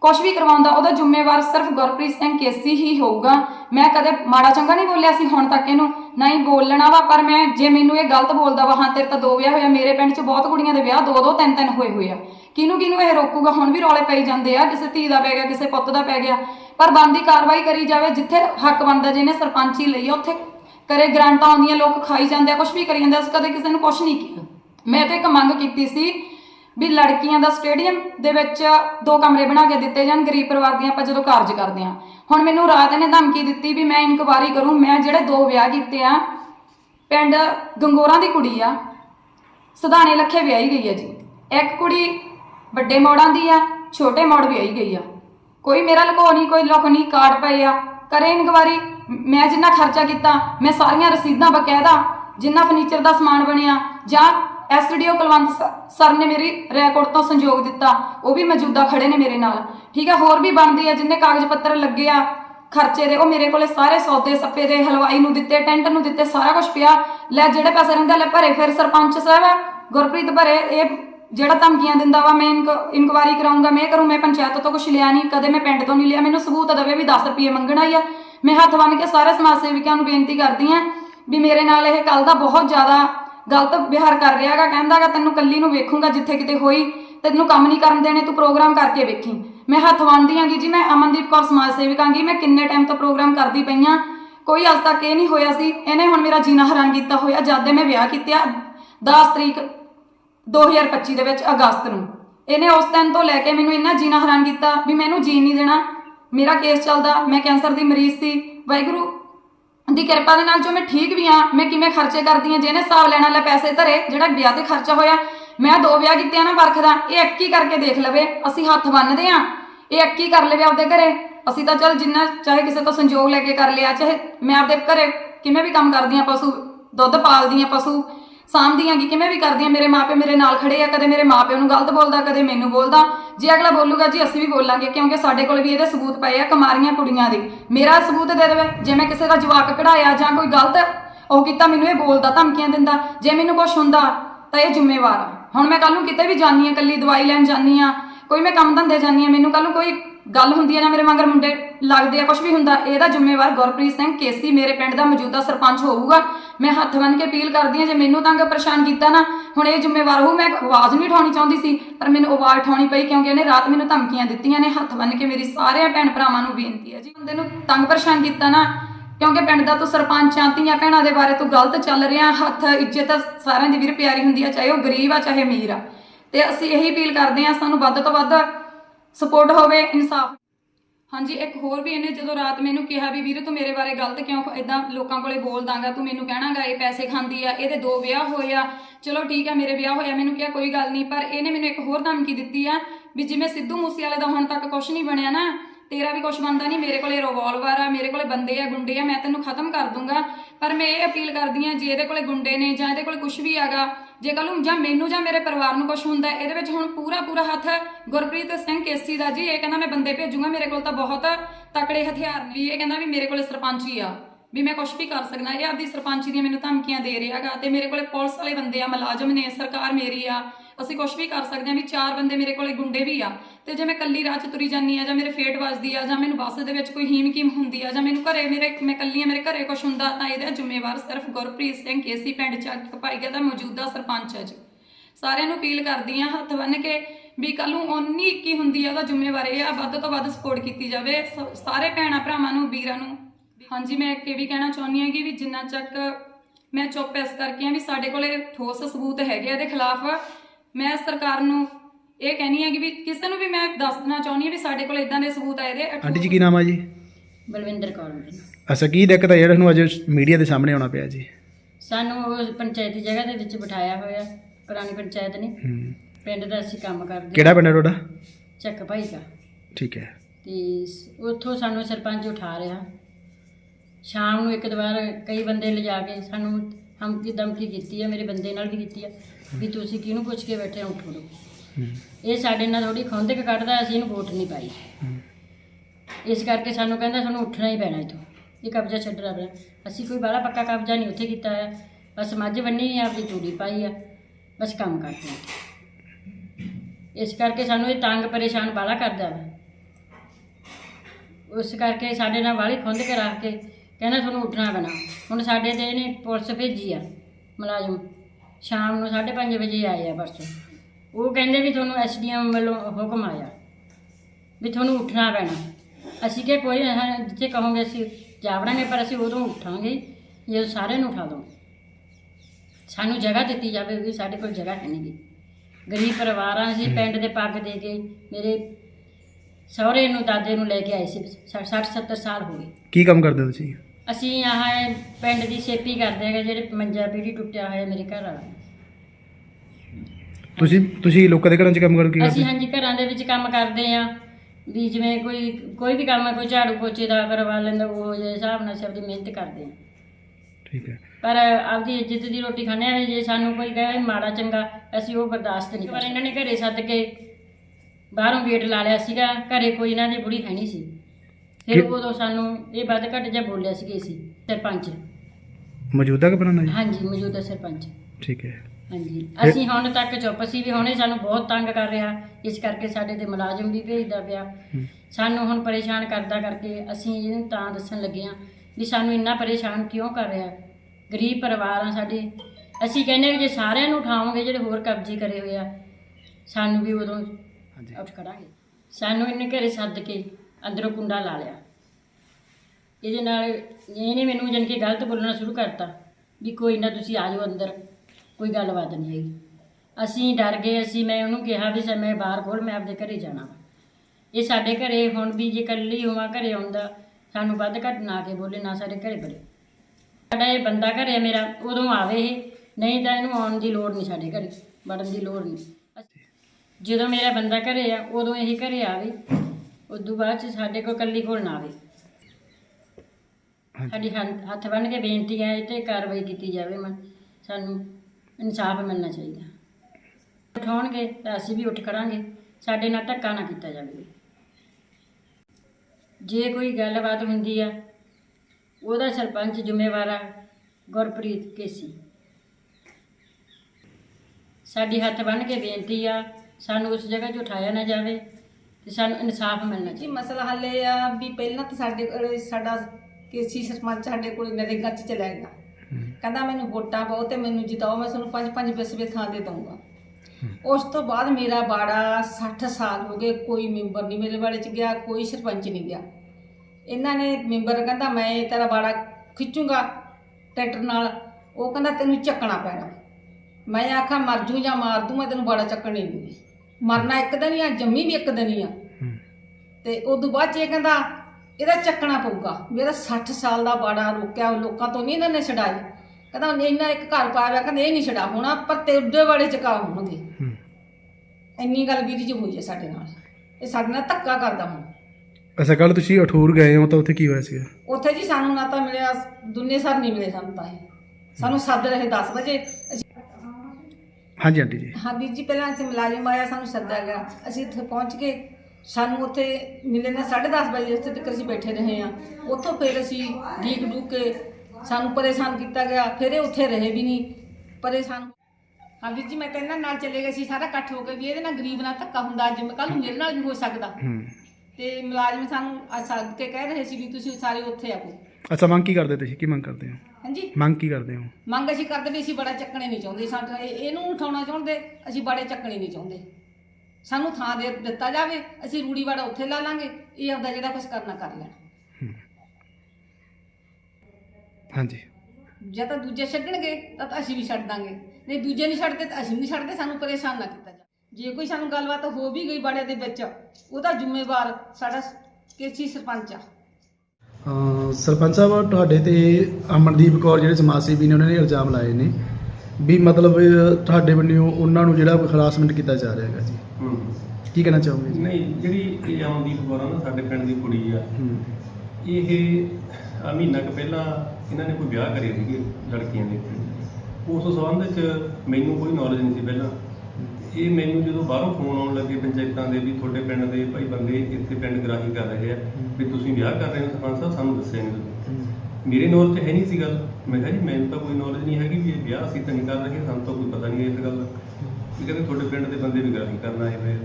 ਕੁਝ ਵੀ ਕਰਵਾਉਂਦਾ, ਉਹਦਾ ਜ਼ਿੰਮੇਵਾਰ ਸਿਰਫ ਗੁਰਪ੍ਰੀਤ ਸਿੰਘ ਕੇਸੀ ਹੀ ਹੋਊਗਾ। ਮੈਂ ਕਦੇ ਮਾੜਾ ਚੰਗਾ ਨਹੀਂ ਬੋਲਿਆ ਸੀ ਹੁਣ ਤੱਕ ਇਹਨੂੰ। ਨਾ ਬੋਲਣਾ ਵਾ, ਪਰ ਮੈਂ ਜੇ ਮੈਨੂੰ ਇਹ ਗਲਤ ਬੋਲਦਾ ਵਾ, ਹਾਂ ਤੇਰੇ ਤਾਂ ਦੋ ਵਿਆਹ ਹੋਇਆ ਮੇਰੇ ਪਿੰਡ 'ਚ ਬਹੁਤ ਕੁੜੀਆਂ ਦੇ ਵਿਆਹ ਦੋ ਦੋ ਤਿੰਨ ਤਿੰਨ ਹੋਏ ਹੋਏ ਆ। ਕਿਹਨੂੰ ਕਿਹਨੂੰ ਇਹ ਰੋਕੂਗਾ? ਹੁਣ ਵੀ ਰੌਲੇ ਪਈ ਜਾਂਦੇ ਆ, ਕਿਸੇ ਧੀ ਦਾ ਪੈ ਗਿਆ, ਕਿਸੇ ਪੁੱਤ ਦਾ ਪੈ ਗਿਆ। ਪਰ ਬੰਦੀ ਕਾਰਵਾਈ ਕਰੀ ਜਾਵੇ, ਜਿੱਥੇ ਹੱਕ ਬਣਦਾ, ਜਿਹਨੇ ਸਰਪੰਚੀ ਲਈ ਆ, ਉੱਥੇ ਕਰੇ ਗ੍ਰਾਂਟਾਂ ਆਉਂਦੀਆਂ, ਲੋਕ ਖਾਈ ਜਾਂਦੇ ਆ ਕੁਝ ਵੀ ਕਰੀ ਜਾਂਦੇ ਆ ਕਦੇ ਕਿਸੇ ਨੂੰ ਕੁਝ ਨਹੀਂ ਕੀਤਾ ਮੈਂ ਤਾਂ ਇੱਕ ਮੰਗ ਕੀਤੀ ਸੀ ਵੀ ਲੜਕੀਆਂ ਦਾ ਸਟੇਡੀਅਮ ਦੇ ਵਿੱਚ ਦੋ ਕਮਰੇ ਬਣਾ ਕੇ ਦਿੱਤੇ ਜਾਣ, ਗਰੀਬ ਪਰਿਵਾਰ ਦੀਆਂ ਆਪਾਂ ਜਦੋਂ ਕਾਰਜ ਕਰਦੇ ਆ ਹੁਣ ਮੈਨੂੰ ਰਾਤ ਨੇ ਧਮਕੀ ਦਿੱਤੀ ਵੀ ਮੈਂ ਇਨਕੁਆਰੀ ਕਰੂੰ, ਮੈਂ ਜਿਹੜੇ ਦੋ ਵਿਆਹ ਕੀਤੇ ਆ, ਪਿੰਡ ਗੰਗੋਰਾਂ ਦੀ ਕੁੜੀ ਆ, ਸਧਾਣੇ ਲੱਖੇ ਵਿਆਹੀ ਗਈ ਆ ਜੀ। ਇੱਕ ਕੁੜੀ ਵੱਡੇ ਮੋੜਾਂ ਦੀ ਆ, ਛੋਟੇ ਮੋੜ ਵਿਆਹੀ ਗਈ ਆ। ਕੋਈ ਮੇਰਾ ਲੁਕੋ ਨਹੀਂ, ਕੋਈ ਲੁਕ ਨਹੀਂ, ਕਾਰਡ ਪਏ ਆ। ਕਰੇ ਇਨਕੁਆਰੀ, ਮੈਂ ਜਿੰਨਾ ਖਰਚਾ ਕੀਤਾ, ਮੈਂ ਸਾਰੀਆਂ ਰਸੀਦਾਂ ਬਕਾਇਦਾ, ਜਿੰਨਾ ਫਰਨੀਚਰ ਦਾ ਸਮਾਨ ਬਣਿਆ, ਜਾਂ ਐਸਡੀਓ ਕੁਲਵੰਤ ਸ- ਸਰ ਨੇ ਮੇਰੀ ਰੈਕੋਰਡ ਤੋਂ ਸੰਯੋਗ ਦਿੱਤਾ। ਉਹ ਵੀ ਮੌਜੂਦਾ ਖੜੇ ਨੇ ਮੇਰੇ ਨਾਲ। ਠੀਕ ਆ ਹੋਰ ਵੀ ਬਣਦੀ ਆ ਜਿੰਨੇ ਕਾਗਜ਼ ਪੱਤਰ ਲੱਗੇ ਆ ਖਰਚੇ ਦੇ ਉਹ ਮੇਰੇ ਕੋਲੇ ਸਾਰੇ ਸੌਦੇ ਸੱਪੇ ਦੇ ਹਲਵਾਈ ਨੂੰ ਦਿੱਤੇ ਟੈਂਟ ਨੂੰ ਦਿੱਤੇ ਸਾਰਾ ਕੁਝ ਪਿਆ। ਲੈ ਜਿਹੜੇ ਪੈਸੇ ਰਹਿੰਦੇ ਲੈ ਭਰੇ। ਫਿਰ ਸਰਪੰਚ ਸਾਹਿਬ ਆ, ਗੁਰਪ੍ਰੀਤ ਭਰੇ ਇਹ ਜਿਹੜਾ ਧਮਕੀਆਂ ਦਿੰਦਾ ਵਾ ਮੈਂ ਇਨਕੁਆਇਰੀ ਕਰਾਉਂਗਾ ਮੈਂ ਕਰੂੰ ਮੈਂ ਪੰਚਾਇਤ ਤੋਂ ਕੁਝ ਲਿਆ ਨਹੀਂ ਕਦੇ ਮੈਂ ਪਿੰਡ ਤੋਂ ਨਹੀਂ ਲਿਆ। ਮੈਨੂੰ ਸਬੂਤ ਦੇਵੇ ਵੀ 10 ਰੁਪਏ ਮੰਗਣਾ ਹੀ ਆ। ਮੈਂ ਹੱਥ ਬੰਨ ਕੇ ਸਾਰੇ ਸਮਾਜ ਸੇਵਿਕਾਂ ਨੂੰ ਬੇਨਤੀ ਕਰਦੀ ਆ ਵੀ ਮੇਰੇ ਨਾਲ ਇਹ ਕੱਲ ਦਾ ਬਹੁਤ ਜ਼ਿਆਦਾ ਗਲਤ ਵਿਹਾਰ ਕਰ ਰਿਹਾ ਹੈਗਾ ਕਹਿੰਦਾਗਾ ਤੈਨੂੰ ਕੱਲੀ ਨੂੰ ਵੇਖੂੰਗਾ ਜਿੱਥੇ ਕਿਤੇ ਹੋਈ, ਤੈਨੂੰ ਕੰਮ ਨਹੀਂ ਕਰਨ ਦੇਣੇ, ਤੂੰ ਪ੍ਰੋਗਰਾਮ ਕਰਕੇ ਵੇਖੀ। ਮੈਂ ਹੱਥ ਬੰਨ੍ਹਦੀ ਆਂਗੀ ਜੀ, ਮੈਂ ਅਮਨਦੀਪ ਕੌਰ ਸਮਾਜ ਸੇਵਿਕਾਂਗੀ, ਮੈਂ ਕਿੰਨੇ ਟਾਈਮ ਤੋਂ ਪ੍ਰੋਗਰਾਮ ਕਰਦੀ ਪਈਆਂ ਕੋਈ ਅੱਜ ਤੱਕ ਇਹ ਨਹੀਂ ਹੋਇਆ ਸੀ, ਇਹਨੇ ਹੁਣ ਮੇਰਾ ਜੀਣਾ ਹਰਾਮ ਕੀਤਾ ਹੋਇਆ, ਜਦ ਦੇ ਮੈਂ ਵਿਆਹ ਕੀਤਾ 10 ਤਰੀਕ 2025 ਦੇ ਵਿੱਚ ਅਗਸਤ ਨੂੰ। ਇਹਨੇ ਉਸ ਦਿਨ ਤੋਂ ਲੈ ਕੇ ਮੈਨੂੰ ਇੰਨਾ ਜੀਣਾ ਹਰਾਮ ਕੀਤਾ ਵੀ ਮੈਨੂੰ ਜੀਣ ਨਹੀਂ ਦੇਣਾ। ਮੇਰਾ ਕੇਸ ਚੱਲਦਾ, ਮੈਂ ਕੈਂਸਰ ਦੀ ਮਰੀਜ਼ ਸੀ। ਵਾਹਿਗੁਰੂ ਦੀ ਕਿਰਪਾ ਦੇ ਨਾਲ ਜੋ ਮੈਂ ਠੀਕ ਵੀ ਆ ਮੈਂ ਕਿਵੇਂ ਖਰਚੇ ਕਰਦੀ ਆ ਜਿਹਨੇ ਹਿਸਾਬ ਲੈਣ ਵਾਲੇ ਪੈਸੇ ਧਰੇ, ਜਿਹੜਾ ਵਿਆਹ ਤੇ ਖਰਚਾ ਹੋਇਆ, ਮੈਂ ਦੋ ਵਿਆਹ ਕੀਤੇ ਆ ਨਾ ਵਰਖ ਦਾ, ਇਹ ਇੱਕ ਹੀ ਕਰਕੇ ਦੇਖ ਲਵੇ, ਅਸੀਂ ਹੱਥ ਬੰਨਦੇ ਆ ਇਹ ਇੱਕ ਹੀ ਕਰ ਲਵੇ ਆਪਦੇ ਘਰੇ, ਅਸੀਂ ਤਾਂ ਚੱਲ ਜਿੰਨਾ ਚਾਹੇ ਕਿਸੇ ਤੋਂ ਸੰਯੋਗ ਲੈ ਕੇ ਕਰ ਲਿਆ, ਚਾਹੇ ਮੈਂ ਆਪਦੇ ਘਰੇ ਕਿਵੇਂ ਵੀ ਕੰਮ ਕਰਦੀ ਆ ਪਸ਼ੂ, ਦੁੱਧ ਪਾਲਦੀ ਪਾਲਦੀਆਂ ਪਸ਼ੂ ਸਾਂਭਦੀਆਂ ਗੀ ਕਿਵੇਂ ਵੀ ਕਰਦੀ ਕਰਦੀਆਂ, ਮੇਰੇ ਮਾਪੇ ਮੇਰੇ ਨਾਲ ਖੜੇ ਆ, ਕਦੇ ਮੇਰੇ ਮਾਪਿਆਂ ਨੂੰ ਗਲਤ ਬੋਲਦਾ, ਕਦੇ ਮੈਨੂੰ ਬੋਲਦਾ। ਜੇ ਅਗਲਾ ਬੋਲੂਗਾ ਜੀ, ਅਸੀਂ ਵੀ ਬੋਲਾਂਗੇ, ਕਿਉਂਕਿ ਸਾਡੇ ਕੋਲ ਵੀ ਇਹਦੇ ਸਬੂਤ ਪਏ ਆ ਕਮਾਰੀਆਂ ਕੁੜੀਆਂ ਦੇ। ਮੇਰਾ ਸਬੂਤ ਦੇ ਦੇਵੇ, ਜੇ ਮੈਂ ਕਿਸੇ ਦਾ ਜਵਾਕ ਕਢਾਇਆ ਜਾਂ ਕੋਈ ਗਲਤ ਉਹ ਕੀਤਾ, ਮੈਨੂੰ ਇਹ ਬੋਲਦਾ, ਧਮਕੀਆਂ ਦਿੰਦਾ, ਜੇ ਮੈਨੂੰ ਕੁਝ ਹੁੰਦਾ, ਤਾਂ ਇਹ ਜ਼ਿੰਮੇਵਾਰ ਆ। ਹੁਣ ਮੈਂ ਕੱਲ ਨੂੰ ਕਿਤੇ ਵੀ ਜਾਨੀ ਆ ਕੱਲੀ ਦਵਾਈ ਲੈਣ ਜਾਨੀ ਆ ਕੋਈ ਮੈਂ ਕੰਮ ਧੰਦੇ ਜਾਨੀ ਆ ਮੈਨੂੰ ਕੱਲ ਨੂੰ ਕੋਈ ਗੱਲ ਹੁੰਦੀ ਹੈ ਜਾਂ ਮੇਰੇ ਮਗਰ ਮੁੰਡੇ, ਲੱਗਦੇ ਆ ਕੁਝ ਵੀ ਹੁੰਦਾ, ਇਹਦਾ ਜ਼ਿੰਮੇਵਾਰ ਗੁਰਪ੍ਰੀਤ ਸਿੰਘ ਕੇਸੀ ਮੇਰੇ ਪਿੰਡ ਦਾ ਮੌਜੂਦਾ ਸਰਪੰਚ ਹੋਊਗਾ। ਮੈਂ ਹੱਥ ਬੰਨ ਕੇ ਅਪੀਲ ਕਰਦੀ ਆ ਜੇ ਮੈਨੂੰ ਤੰਗ ਪਰੇਸ਼ਾਨ ਕੀਤਾ ਨਾ, ਹੁਣ ਇਹ ਜ਼ਿੰਮੇਵਾਰ ਹੋਊ, ਮੈਂ ਆਵਾਜ਼ ਨਹੀਂ ਉਠਾਉਣੀ ਚਾਹੁੰਦੀ ਸੀ, ਪਰ ਮੈਨੂੰ ਆਵਾਜ਼ ਉਠਾਉਣੀ ਪਈ ਕਿਉਂਕਿ ਇਹਨੇ ਰਾਤ ਮੈਨੂੰ ਧਮਕੀਆਂ ਦਿੱਤੀਆਂ ਨੇ, ਹੱਥ ਬੰਨ ਕੇ ਮੇਰੀ ਸਾਰਿਆਂ ਭੈਣ ਭਰਾਵਾਂ ਨੂੰ ਬੇਨਤੀ ਹੈ। ਜੀ ਬੰਦੇ ਨੂੰ ਤੰਗ ਪਰੇਸ਼ਾਨ ਕੀਤਾ ਨਾ, ਕਿਉਂਕਿ ਪਿੰਡ ਦਾ ਤੂੰ ਸਰਪੰਚ ਆਂ, ਧੀਆਂ ਭੈਣਾਂ ਦੇ ਬਾਰੇ ਤੂੰ ਗਲਤ ਚੱਲ ਰਿਹਾ, ਹੱਥ, ਇੱਜ਼ਤ ਸਾਰਿਆਂ ਦੀ ਵੀਰ ਪਿਆਰੀ ਹੁੰਦੀ ਆ, ਚਾਹੇ ਉਹ ਗਰੀਬ ਆ, ਚਾਹੇ ਅਮੀਰ ਆ। ਤੇ ਅਸੀਂ ਇਹੀ ਅਪੀਲ ਕਰਦੇ ਆ ਸਾਨੂੰ ਵੱਧ ਤੋਂ ਵੱਧ ਸਪੋਰਟ ਹੋਵੇ, ਇਨਸਾਫ ਹਾਂਜੀ, ਇੱਕ ਹੋਰ ਵੀ ਇਹਨੇ ਜਦੋਂ ਰਾਤ ਮੈਨੂੰ ਕਿਹਾ ਵੀ ਵੀਰੇ ਤੂੰ ਮੇਰੇ ਬਾਰੇ ਗਲਤ ਕਿਉਂ ਇਦਾਂ ਲੋਕਾਂ ਕੋਲੇ ਬੋਲਦਾਗਾ ਤੂੰ ਮੈਨੂੰ ਕਹਿਣਾਗਾ ਇਹ ਪੈਸੇ ਖਾਂਦੀ ਆ, ਇਹਦੇ ਦੋ ਵਿਆਹ ਹੋਏ ਆ, ਚਲੋ ਠੀਕ ਆ, ਮੇਰੇ ਵਿਆਹ ਹੋਇਆ ਮੈਨੂੰ ਕਿਹਾ ਕੋਈ ਗੱਲ ਨਹੀਂ, ਪਰ ਇਹਨੇ ਮੈਨੂੰ ਇੱਕ ਹੋਰ ਧਮਕੀ ਦਿੱਤੀ ਆ ਵੀ ਜਿਵੇਂ ਸਿੱਧੂ ਮੂਸੇਵਾਲੇ ਦਾ ਹੁਣ ਤੱਕ ਕੁਝ ਨਹੀਂ ਬਣਿਆ ਨਾ, ਤੇਰਾ ਵੀ ਕੁਝ ਬਣਦਾ ਨਹੀਂ, ਮੇਰੇ ਕੋਲੇ ਰਿਵਾਲਵਰ ਆ, ਮੇਰੇ ਕੋਲੇ ਬੰਦੇ ਆ, ਗੁੰਡੇ ਆ, ਮੈਂ ਤੈਨੂੰ ਖਤਮ ਕਰ ਦੂੰਗਾ, ਪਰ ਮੈਂ ਇਹ ਅਪੀਲ ਕਰਦੀ ਆ, ਜੇ ਇਹਦੇ ਕੋਲੇ ਗੁੰਡੇ ਨੇ ਜਾਂ ਇਹਦੇ ਕੋਲੇ ਕੁਝ ਵੀ ਆਗਾ ਜੇ ਕੱਲ ਨੂੰ ਜਾਂ ਮੈਨੂੰ ਜਾਂ ਮੇਰੇ ਪਰਿਵਾਰ ਨੂੰ ਕੁਝ ਹੁੰਦਾ, ਇਹਦੇ ਵਿੱਚ ਹੁਣ ਪੂਰਾ ਪੂਰਾ ਹੱਥ ਗੁਰਪ੍ਰੀਤ ਸਿੰਘ ਕੇਸੀ ਦਾ ਜੀ, ਇਹ ਕਹਿੰਦਾ ਮੈਂ ਬੰਦੇ ਭੇਜੂਗਾ, ਮੇਰੇ ਕੋਲ ਤਾਂ ਬਹੁਤ ਤਕੜੇ ਹਥਿਆਰ ਨੇ ਇਹ ਕਹਿੰਦਾ ਵੀ ਮੇਰੇ ਕੋਲ ਸਰਪੰਚ ਹੀ ਆ, ਵੀ ਮੈਂ ਕੁਝ ਵੀ ਕਰ ਸਕਦਾ, ਇਹ ਆਪਦੀ ਸਰਪੰਚੀ ਦੀਆਂ ਮੈਨੂੰ ਧਮਕੀਆਂ ਦੇ ਰਿਹਾਗਾ ਤੇ ਮੇਰੇ ਕੋਲੇ ਪੁਲਿਸ ਵਾਲੇ ਬੰਦੇ ਆ, ਮੁਲਾਜ਼ਮ ਨੇ, ਸਰਕਾਰ ਮੇਰੀ ਆ ਅਸੀਂ ਕੁਝ ਵੀ ਕਰ ਸਕਦੇ ਹਾਂ ਵੀ ਚਾਰ ਬੰਦੇ ਮੇਰੇ ਕੋਲੇ ਗੁੰਡੇ ਵੀ ਆ, ਤੇ ਜੇ ਮੈਂ ਕੱਲੀ ਰਾਹ 'ਚ ਤੁਰੀ ਜਾਂਦੀ ਆ ਜਾਂ ਮੇਰੇ ਫੇਟ ਵੱਜਦੀ ਆ ਜਾਂ ਮੈਨੂੰ ਬੱਸ ਦੇ ਵਿੱਚ ਕੋਈ ਹੀਮ ਕੀਮ ਹੁੰਦੀ ਆ ਜਾਂ ਮੈਨੂੰ ਘਰੇ ਮੇਰੇ, ਮੈਂ ਕੱਲੀ ਆ ਮੇਰੇ ਘਰੇ ਕੁਝ ਹੁੰਦਾ ਤਾਂ ਇਹਦਾ ਜ਼ਿੰਮੇਵਾਰ ਸਿਰਫ ਗੁਰਪ੍ਰੀਤ ਸਿੰਘ ਕੇਸੀ ਪਿੰਡ ਚੱਕ ਭਾਈਗਾ ਦਾ ਮੌਜੂਦਾ ਸਰਪੰਚ ਹੈ ਜੀ। ਸਾਰਿਆਂ ਨੂੰ ਅਪੀਲ ਕਰਦੀ ਆ ਹੱਥ ਬੰਨ ਕੇ ਵੀ ਕੱਲ ਨੂੰ ਓਨੀ ਇੱਕੀ ਹੁੰਦੀ ਆ, ਉਹਦਾ ਜ਼ਿੰਮੇਵਾਰ ਇਹ ਆ, ਵੱਧ ਤੋਂ ਵੱਧ ਸਪੋਰਟ ਕੀਤੀ ਜਾਵੇ ਸ- ਸਾਰੇ ਭੈਣਾਂ ਭਰਾਵਾਂ ਨੂੰ, ਵੀਰਾਂ ਨੂੰ। ਹਾਂਜੀ, ਮੈਂ ਇੱਕ ਇਹ ਵੀ ਕਹਿਣਾ ਚਾਹੁੰਦੀ ਹਾਂ ਕਿ ਵੀ ਜਿੰਨਾ ਚੱਕ ਮੈਂ ਚੁੱਪ ਇਸ ਕਰਕੇ ਆ ਵੀ ਸਾਡੇ ਕੋਲੇ ਠੋਸ ਸਬੂਤ ਹੈਗੇ ਆ, ਇਹਦੇ ਖਿਲਾਫ ਮੈਂ ਸਰਕਾਰ ਨੂੰ ਇਹ ਕਹਿਣੀ ਹੈ ਕਿ ਵੀ ਕਿਸੇ ਨੂੰ ਵੀ ਮੈਂ ਦੱਸਣਾ ਚਾਹੁੰਦੀ ਹਾਂ ਵੀ ਸਾਡੇ ਕੋਲ ਇਦਾਂ ਦੇ ਸਬੂਤ ਆਏ ਦੇ ਆਂਟੀ ਜੀ ਕੀ ਨਾਮ ਆ ਜੀ? ਬਲਵਿੰਦਰ ਕੌਰ ਨਾਮ। ਅੱਛਾ ਕੀ ਦਿੱਕਤ ਹੈ ਜਿਹੜਾ ਤੁਹਾਨੂੰ ਅੱਜ ਮੀਡੀਆ ਦੇ ਸਾਹਮਣੇ ਆਉਣਾ ਪਿਆ ਜੀ? ਸਾਨੂੰ ਉਹ ਪੰਚਾਇਤੀ ਜਗ੍ਹਾ ਦੇ ਵਿੱਚ ਬਿਠਾਇਆ ਹੋਇਆ ਪੁਰਾਣੀ ਪੰਚਾਇਤ ਨੇ। ਹੂੰ। ਪਿੰਡ ਦਾ ਅਸੀਂ ਕੰਮ ਕਰਦੇ ਕਿਹੜਾ ਪਿੰਡ ਹੈ ਤੁਹਾਡਾ? ਚੱਕ ਭਾਈ ਦਾ। ਠੀਕ ਹੈ। ਤੇ ਸ- ਉੱਥੋਂ ਸਾਨੂੰ ਸਰਪੰਚ ਉਠਾ ਰਿਹਾ। ਸ਼ਾਮ ਨੂੰ ਇੱਕ ਵਾਰ ਕਈ ਬੰਦੇ ਲਿਜਾ ਕੇ ਸਾਨੂੰ ਹਮਕੀ ਦਮਕੀ ਕੀਤੀ ਆ ਮੇਰੇ ਬੰਦੇ ਨਾਲ ਵੀ ਕੀਤੀ ਆ। ਵੀ ਤੁਸੀਂ ਕਿਹਨੂੰ ਪੁੱਛ ਕੇ ਬੈਠੇ ਹੋ ਉੱਠੋ ਹੂੰ। ਇਹ ਸਾਡੇ ਨਾਲ ਥੋੜੀ ਖੁੰਦਕ ਕੱਢਦਾ ਅਸੀਂ ਇਹਨੂੰ ਵੋਟ ਨਹੀਂ ਪਾਈ। ਇਸ ਕਰਕੇ ਸਾਨੂੰ ਕਹਿੰਦਾ ਤੁਹਾਨੂੰ ਉੱਠਣਾ ਹੀ ਪੈਣਾ ਇੱਥੋਂ। ਇਹ ਕਬਜ਼ਾ ਛੱਡਣਾ ਪੈਣਾ। ਅਸੀਂ ਕੋਈ ਬਾਹਲਾ ਪੱਕਾ ਕਬਜ਼ਾ ਨਹੀਂ ਉੱਥੇ ਕੀਤਾ ਹੈ ਬਸ ਮੱਝ ਬੰਨੀ ਆ ਆਪਦੀ ਤੂੜੀ ਪਾਈ ਆ। ਬਸ ਕੰਮ ਕਰਦੇ ਆ। ਇਸ ਕਰਕੇ ਸਾਨੂੰ ਇਹ ਤੰਗ ਪਰੇਸ਼ਾਨ ਬਾਹਲਾ ਕਰਦਾ ਵਾ। ਉਸ ਕਰਕੇ ਸਾਡੇ ਨਾਲ ਵਾਲੀ ਖੁੰਦ ਕੇ ਰੱਖ ਕੇ ਕਹਿੰਦਾ ਤੁਹਾਨੂੰ ਉੱਠਣਾ ਪੈਣਾ। ਹੁਣ ਸਾਡੇ ਤੇ ਇਹਨੇ ਪੁਲਿਸ ਭੇਜੀ ਆ ਮੁਲਾਜ਼ਮ। ਸ਼ਾਮ ਨੂੰ 5:30 ਵਜੇ ਆਏ ਆ ਪਰਸੋਂ। ਉਹ ਕਹਿੰਦੇ ਵੀ ਤੁਹਾਨੂੰ ਐਸਡੀਐਮ ਵੱਲੋਂ ਹੁਕਮ ਆਇਆ ਵੀ ਤੁਹਾਨੂੰ ਉੱਠਣਾ ਪੈਣਾ। ਅਸੀਂ ਕਿ ਕੋਈ ਜਿੱਥੇ ਕਹੋਗੇ ਅਸੀਂ ਜਾਵੜਾਂਗੇ ਪਰ ਅਸੀਂ ਉਦੋਂ ਉੱਠਾਂਗੇ ਜਦੋਂ ਸਾਰਿਆਂ ਨੂੰ ਉਠਾ ਦੋ ਸਾਨੂੰ ਜਗ੍ਹਾ ਦਿੱਤੀ ਜਾਵੇ ਵੀ ਸਾਡੇ ਕੋਲ ਜਗ੍ਹਾ ਹੈ ਨਹੀਂ ਗੀ ਗਰੀਬ ਪਰਿਵਾਰਾਂ ਅਸੀਂ ਪਿੰਡ ਦੇ ਪੱਗ ਦੇ ਕੇ ਮੇਰੇ ਸਹੁਰੇ ਨੂੰ ਦਾਦੇ ਨੂੰ ਲੈ ਕੇ ਆਏ ਸੀ 60 70 ਸਾਲ ਹੋ ਗਏ। ਕੀ ਕੰਮ ਕਰਦੇ ਹੋ ਤੁਸੀਂ? ਅਸੀਂ ਆਹ ਪਿੰਡ ਦੀ ਸੇਪੀ ਕਰਦੇ ਹੈਗੇ ਜਿਹੜੇ ਮੰਜਾ ਪੀੜੀ ਟੁੱਟਿਆ ਹੋਇਆ ਮੇਰੇ ਘਰ ਵਾਲਾ। ਤੁਸੀਂ ਤੁਸੀਂ ਲੋਕਾਂ ਦੇ ਘਰਾਂ 'ਚ ਕੰਮ ਕਰ ਕੀ ਅਸੀਂ ਕਰਦੇ? ਹਾਂਜੀ ਘਰਾਂ ਦੇ ਵਿੱਚ ਕੰਮ ਕਰਦੇ ਆ ਵੀ ਜਿਵੇਂ ਕੋਈ ਕੋਈ ਵੀ ਕੰਮ ਹੈ ਕੋਈ ਝਾੜੂ ਪੋਚੇ ਦਾ ਕਰਵਾ ਲੈਂਦਾ ਉਹ ਜਿਹੇ ਹਿਸਾਬ ਨਾਲ ਅਸੀਂ ਆਪਦੀ ਮਿਹਨਤ ਕਰਦੇ ਆ ਠੀਕ ਹੈ। ਪਰ ਆਪਦੀ ਇੱਜ਼ਤ ਦੀ ਰੋਟੀ ਖਾਂਦੇ ਆ ਜੇ ਸਾਨੂੰ ਕੋਈ ਕਹੇ ਮਾੜਾ ਚੰਗਾ ਅਸੀਂ ਉਹ ਬਰਦਾਸ਼ਤ ਨਹੀਂ ਕਰ ਇਹਨਾਂ ਨੇ ਘਰੇ ਸੱਦ ਕੇ ਬਾਹਰੋਂ ਗੇਟ ਲਾ ਲਿਆ ਸੀਗਾ ਘਰੇ ਕੋਈ ਇਹਨਾਂ ਦੀ ਬੁੜੀ ਹੈ ਨਹੀਂ ਸੀ। ਫਿਰ ਕਿ- ਉਦੋਂ ਸਾਨੂੰ ਇਹ ਵੱਧ ਘੱਟ ਜਿਹਾ ਬੋਲਿਆ ਸੀ ਸਰਪੰਚ। ਮੌਜੂਦਾ ਪੁਰਾਣਾ ਜੀ? ਹਾਂਜੀ ਮੌਜੂਦਾ ਸਰਪੰਚ। ਠੀਕ ਹੈ। ਹਾਂਜੀ। ਅਸੀਂ ਹੁਣ ਤੱਕ ਚੁੱਪ ਸੀ ਵੀ ਹੁਣੇ ਸਾਨੂੰ ਬਹੁਤ ਤੰਗ ਕਰ ਰਿਹਾ। ਇਸ ਕਰਕੇ ਸਾਡੇ ਤੇ ਮੁਲਾਜ਼ਮ ਵੀ ਭੇਜਦਾ ਪਿਆ। ਹੂੰ। ਸਾਨੂੰ ਹੁਣ ਪਰੇਸ਼ਾਨ ਕਰਦਾ ਕਰਕੇ ਅਸੀਂ ਇਹਨੂੰ ਤਾਂ ਦੱਸਣ ਲੱਗੇ ਹਾਂ ਵੀ ਸਾਨੂੰ ਇੰਨਾ ਪਰੇਸ਼ਾਨ ਕਿਉਂ ਕਰ ਰਿਹਾ। ਗਰੀਬ ਪਰਿਵਾਰ ਆ ਸਾਡੇ। ਅਸੀਂ ਕਹਿੰਦੇ ਵੀ ਜੇ ਸਾਰਿਆਂ ਨੂੰ ਉਠਾਵਾਂਗੇ ਜਿਹੜੇ ਹੋਰ ਕਬਜ਼ੇ ਕਰੇ ਹੋਏ ਆ ਸਾਨੂੰ ਵੀ ਉਦੋਂ ਹਾਂਜੀ। ਉੱਠ ਖੜਾਂਗੇ। ਸਾਨੂੰ ਇਹਨੇ ਘਰੇ ਸੱਦ ਕੇ ਅੰਦਰੋਂ ਕੁੰਡਾ ਲਾ ਲਿਆ। ਇਹਦੇ ਨਾਲ ਇਹਨੇ ਮੈਨੂੰ ਜਾਣੀ ਕਿ ਗਲਤ ਬੋਲਣਾ ਸ਼ੁਰੂ ਕਰਤਾ ਵੀ ਕੋਈ ਨਾ ਤੁਸੀਂ ਆ ਜਾਓ ਅੰਦਰ, ਕੋਈ ਗੱਲਬਾਤ ਨਹੀਂ ਹੈਗੀ। ਅਸੀਂ ਡਰ ਗਏ, ਅਸੀਂ ਮੈਂ ਉਹਨੂੰ ਕਿਹਾ ਵੀ ਸਰ ਮੈਂ ਬਾਹਰ ਖੋਲ ਮੈਂ ਆਪਦੇ ਘਰੇ ਜਾਣਾ। ਵਾ। ਇਹ ਸਾਡੇ ਘਰੇ ਹੁਣ ਵੀ ਜੇ ਇਕੱਲੀ ਹੋਵਾਂ ਘਰੇ ਆਉਂਦਾ ਸਾਨੂੰ ਵੱਧ ਘੱਟ ਨਾ ਕੇ ਬੋਲੇ, ਨਾ ਸਾਡੇ ਘਰੇ ਬੜੇ ਸਾਡਾ ਇਹ ਬੰਦਾ ਘਰੇ ਆ ਮੇਰਾ, ਉਦੋਂ ਆਵੇ ਇਹ, ਨਹੀਂ ਤਾਂ ਇਹਨੂੰ ਆਉਣ ਦੀ ਲੋੜ ਨਹੀਂ ਸਾਡੇ ਘਰੇ, ਵੜਨ ਦੀ ਲੋੜ ਨਹੀਂ। ਜਦੋਂ ਮੇਰਾ ਬੰਦਾ ਘਰੇ ਆ, ਉਦੋਂ ਇਹ ਘਰੇ ਆਵੇ ਉਦੋਂ ਬਾਅਦ ਚ ਸਾਡੇ ਕੋਲ ਕੱਲੀ ਕੋਲ ਨਾ ਆਵੇ। ਸਾਡੀ ਹੱਥ ਹੱਥ ਬੰਨ੍ਹ ਕੇ ਬੇਨਤੀ ਹੈ ਇਹ ਤੇ ਕਾਰਵਾਈ ਕੀਤੀ ਜਾਵੇ ਮਨ ਸਾਨੂੰ ਇਨਸਾਫ ਮਿਲਣਾ ਚਾਹੀਦਾ। ਉਠਾਉਣਗੇ ਤਾਂ ਅਸੀਂ ਵੀ ਉੱਠ ਕਰਾਂਗੇ ਸਾਡੇ ਨਾਲ ਧੱਕਾ ਨਾ ਕੀਤਾ ਜਾਵੇ। ਜੇ ਕੋਈ ਗੱਲਬਾਤ ਹੁੰਦੀ ਆ ਉਹਦਾ ਸਰਪੰਚ ਜ਼ਿੰਮੇਵਾਰ ਆ ਗੁਰਪ੍ਰੀਤ ਕੇਸੀ। ਸਾਡੀ ਹੱਥ ਬੰਨ੍ਹ ਕੇ ਬੇਨਤੀ ਆ ਸਾਨੂੰ ਉਸ ਜਗ੍ਹਾ 'ਚ ਉਠਾਇਆ ਨਾ ਜਾਵੇ। ਤੇ ਸਾਨੂੰ ਇਨਸਾਫ ਮਿਲਣਾ ਜੀ ਚਾਹੀਦਾ। ਮਸਲਾ ਹੱਲ ਇਹ ਆ ਵੀ ਪਹਿਲਾਂ ਤਾਂ ਸਾਡੇ ਕੋਲੇ ਸਾਡਾ ਕੇਸੀ ਸਰਪੰਚ ਸਾਡੇ ਕੋਲ ਨਰੇਗਾ ਚ ਚਲਾ ਗਿਆ ਕਹਿੰਦਾ ਮੈਨੂੰ ਵੋਟਾਂ ਪਾਓ ਤੇ ਮੈਨੂੰ ਜਿਤਾਓ ਮੈਂ ਤੁਹਾਨੂੰ ਪੰਜ ਪੰਜ ਬਿਸਵੇ ਥਾਂ ਦੇ ਦਊਂਗਾ। ਉਸ ਤੋਂ ਬਾਅਦ ਮੇਰਾ ਬਾੜਾ 60 ਸਾਲ ਹੋ ਗਏ ਕੋਈ ਮੈਂਬਰ ਨਹੀਂ ਮੇਰੇ ਬਾੜੇ ਚ ਗਿਆ ਕੋਈ ਸਰਪੰਚ ਨਹੀਂ ਗਿਆ। ਇਹਨਾਂ ਨੇ ਮੈਂਬਰ ਕਹਿੰਦਾ ਮੈਂ ਤੇਰਾ ਬਾੜਾ ਖਿੱਚੂੰਗਾ ਟਰੈਕਟਰ ਨਾਲ। ਉਹ ਕਹਿੰਦਾ ਤੈਨੂੰ ਚੱਕਣਾ ਪੈਣਾ। ਮੈਂ ਆਖਾ ਮਰ ਜੂ ਜਾਂ ਮਾਰ ਦੂੰ ਮੈਂ ਤੈਨੂੰ ਬਾੜਾ ਚੱਕਣ ਨਹੀਂ ਦਿੰਦੀ। ਮਰਨਾ ਇੱਕ ਦਿਨ ਹੀ ਆ ਜੰਮੀ ਵੀ ਇੱਕ ਦਿਨ ਹੀ ਆ। ਤੇ ਉਦੋਂ ਬਾਅਦ ਚ ਇਹ ਕਹਿੰਦਾ ਇਹਦਾ ਚੱਕਣਾ ਪਊਗਾ ਮੇਰਾ 60 ਸਾਲ ਦਾ ਬਾੜਾ ਰੋਕਿਆ ਲੋਕਾਂ ਤੋਂ ਨਹੀਂ ਇਹਨਾਂ ਨੇ ਛਡਾਈ। ਕਹਿੰਦਾ ਉਹਨੇ ਇਹਨਾਂ ਇੱਕ ਘਰ ਪਾਇਆ ਕਹਿੰਦਾ ਇਹ ਨਹੀਂ ਛਡਾ ਹੋਣਾ ਪਰ ਤੇਰੇ ਬਾੜੇ ਚ ਕਾ ਹੋਣਗੇ। ਇੰਨੀ ਗੱਲ ਵੀਰ ਜੀ ਹੋਈ ਹੈ ਸਾਡੇ ਨਾਲ। ਇਹ ਸਾਡੇ ਨਾਲ ਧੱਕਾ ਕਰਦਾ ਹੁਣ। ਅੱਛਾ ਕੱਲ ਤੁਸੀਂ ਅਠੂਰ ਗਏ ਹੋ ਤਾਂ ਉੱਥੇ ਕੀ ਹੋਇਆ ਸੀਗਾ? ਉੱਥੇ ਜੀ ਸਾਨੂੰ ਨਾ ਤਾਂ ਮਿਲਿਆ ਦੁਨੀਆ ਸਰ ਨਹੀਂ ਮਿਲੇ ਸਾਨੂੰ ਤਾਂ ਇਹ। ਸਾਨੂੰ ਸੱਦ ਰਹੇ 10 ਵਜੇ। ਅਸੀਂ ਹਾਂਜੀ ਆਂਟੀ ਜੀ। ਹਾਂ ਵੀਰ ਜੀ ਪਹਿਲਾਂ ਅਸੀਂ ਮੁਲਾਜ਼ਮ ਆਇਆ ਸਾਨੂੰ ਸੱਦਿਆ ਗਿਆ। ਅਸੀਂ ਉੱਥੇ ਪਹੁੰਚ ਕੇ ਸਾਨੂੰ ਉੱਥੇ ਮਿਲੇ ਨੇ 10:30 ਵਜੇ ਉੱਥੇ ਤੱਕ ਅਸੀਂ ਬੈਠੇ ਰਹੇ ਆ ਉੱਥੋਂ ਫਿਰ ਅਸੀਂ ਢੀਕ ਡੂਕ ਕੇ ਸਾਨੂੰ ਪਰੇਸ਼ਾਨ ਕੀਤਾ ਗਿਆ ਫਿਰ ਇਹ ਉੱਥੇ ਰਹੇ ਵੀ ਨਹੀਂ। ਪਰੇਸ਼ਾਨ ਹਾਂ ਵੀਰ ਜੀ ਮੈਂ ਤਾਂ ਇਹਨਾਂ ਨਾਲ ਚਲੇ ਗਏ ਸੀ ਸਾਰਾ ਇਕੱਠ ਹੋ ਕੇ ਵੀ ਇਹਦੇ ਨਾਲ ਗਰੀਬ ਨਾਲ ਧੱਕਾ ਹੁੰਦਾ ਅੱਜ ਮੈਂ ਕੱਲ ਨੂੰ ਮੇਰੇ ਨਾਲ ਵੀ ਹੋ ਸਕਦਾ। ਤੇ ਮੁਲਾਜ਼ਮ ਸਾਨੂੰ ਅੱਜ ਸੱਦ ਕੇ ਕਹਿ ਰਹੇ ਸੀ ਵੀ ਤੁਸੀਂ ਸਾਰੇ ਉੱਥੇ ਆਓ। ਅੱਛਾ ਮੰਗ ਕੀ ਕਰਦੇ ਤੁਸੀਂ? ਕੀ ਮੰਗ ਕਰਦੇ ਹੋ? ਹਾਂਜੀ। ਮੰਗ ਕੀ ਕਰਦੇ ਹੋ? ਮੰਗ ਅਸੀਂ ਕਰਦੇ ਵੀ ਅਸੀਂ ਬੜਾ ਚੱਕਣੇ ਨਹੀਂ ਚਾਹੁੰਦੇ ਸਾਡਾ ਇਹ- ਇਹਨੂੰ ਉਠਾਉਣਾ ਚਾਹੁੰਦੇ ਅਸੀਂ ਬੜੇ ਚੱਕਣੇ ਨਹੀਂ ਚਾਹੁੰਦੇ। ਸਾਨੂੰ ਥਾਂ ਦੇ ਦਿੱਤਾ ਜਾਵੇ ਅਸੀਂ ਰੂੜੀ ਵਾੜਾ ਉੱਥੇ ਲਾ ਲਾਂਗੇ ਇਹ ਆਪਦਾ ਜਿਹੜਾ ਕੁਝ ਕਰਨਾ ਕਰ ਲੈਣ। ਹਾਂਜੀ। ਜੇ ਤਾਂ ਦੂਜੇ ਛੱਡਣਗੇ ਤਾਂ ਤਾਂ ਅਸੀਂ ਵੀ ਛੱਡ ਦਾਂਗੇ। ਨਹੀਂ ਦੂਜੇ ਨਹੀਂ ਛੱਡਦੇ ਤਾਂ ਅਸੀਂ ਵੀ ਨਹੀਂ ਛੱਡਦੇ ਸਾਨੂੰ ਪਰੇਸ਼ਾਨ ਨਾ ਕੀਤਾ ਜਾਵੇ। ਜੇ ਕੋਈ ਸਾਨੂੰ ਗੱਲਬਾਤ ਹੋ ਵੀ ਗਈ ਬਾੜੇ ਦੇ ਵਿੱਚ ਉਹਦਾ ਜ਼ਿੰਮੇਵਾਰ ਸਾਡਾ ਕੇਸੀ ਸਰਪੰਚ ਆ। ਅਹ ਸਰਪੰਚ ਸਾਹਿਬ ਤੁਹਾਡੇ ਤੇ ਅਮਨਦੀਪ ਕੌਰ ਜਿਹੜੇ ਸਮਾਜ ਸੇਵੀ ਨੇ ਉਹਨਾਂ ਨੇ ਇਲਜ਼ਾਮ ਲਾਏ ਨੇ। ਵੀ ਮਤਲਬ ਇਹ ਤੁਹਾਡੇ ਵੱਲੋਂ ਉਹਨਾਂ ਨੂੰ ਜਿਹੜਾ ਹਰਾਸਮੈਂਟ ਕੀਤਾ ਜਾ ਰਿਹਾ ਹੈਗਾ ਜੀ। ਹੂੰ। ਕੀ ਕਹਿਣਾ ਚਾਹੋਗੇ? ਜੀ ਨਹੀਂ ਜਿਹੜੀ ਇਹ ਅਮਨਦੀਪ ਆ ਨਾ ਸਾਡੇ ਪਿੰਡ ਦੀ ਕੁੜੀ ਆ ਹੂੰ। ਇਹ ਆ ਮਹੀਨਾ ਕੁ ਪਹਿਲਾਂ ਇਹਨਾਂ ਨੇ ਕੋਈ ਵਿਆਹ ਕਰੇ ਸੀਗੇ ਲੜਕੀਆਂ ਦੇ। ਉਸ ਸੰਬੰਧ ਵਿੱਚ ਮੈਨੂੰ ਕੋਈ ਨੌਲੇਜ ਨਹੀਂ ਸੀ ਪਹਿਲਾਂ। ਇਹ ਮੈਨੂੰ ਜਦੋਂ ਬਾਹਰੋਂ ਫੋਨ ਆਉਣ ਲੱਗੇ ਪੰਚਾਇਤਾਂ ਦੇ ਵੀ ਤੁਹਾਡੇ ਪਿੰਡ ਦੇ ਭਾਈ ਬੰਦੇ ਇੱਥੇ ਪਿੰਡ ਗ੍ਰਾਹੀ ਕਰ ਰਹੇ ਆ ਵੀ ਤੁਸੀਂ ਵਿਆਹ ਕਰ ਰਹੇ ਹੋ ਸਰਪੰਚ ਸਾਹਿਬ ਸਾਨੂੰ ਦੱਸਿਆ ਨਹੀਂ ਮੇਰੇ ਨੌਲੇਜ 'ਚ ਹੈ ਨਹੀਂ ਸੀ ਗੱਲ। ਮੈਂ ਕਿਹਾ ਜੀ, ਮੈਨੂੰ ਤਾਂ ਕੋਈ ਨੌਲੇਜ ਨਹੀਂ ਹੈਗੀ ਵੀ ਇਹ ਵਿਆਹ ਅਸੀਂ ਤਾਂ ਨਹੀਂ ਕਰ ਰਹੇ, ਸਾਨੂੰ ਤਾਂ ਕੋਈ ਪਤਾ ਨਹੀਂ ਇਸ ਗੱਲ ਦਾ। ਵੀ ਕਹਿੰਦੇ ਤੁਹਾਡੇ ਪਿੰਡ ਦੇ ਬੰਦੇ ਵੀ ਗ੍ਰਾਹੀ ਕਰਨ ਆਏ ਹੋਏ ਆ।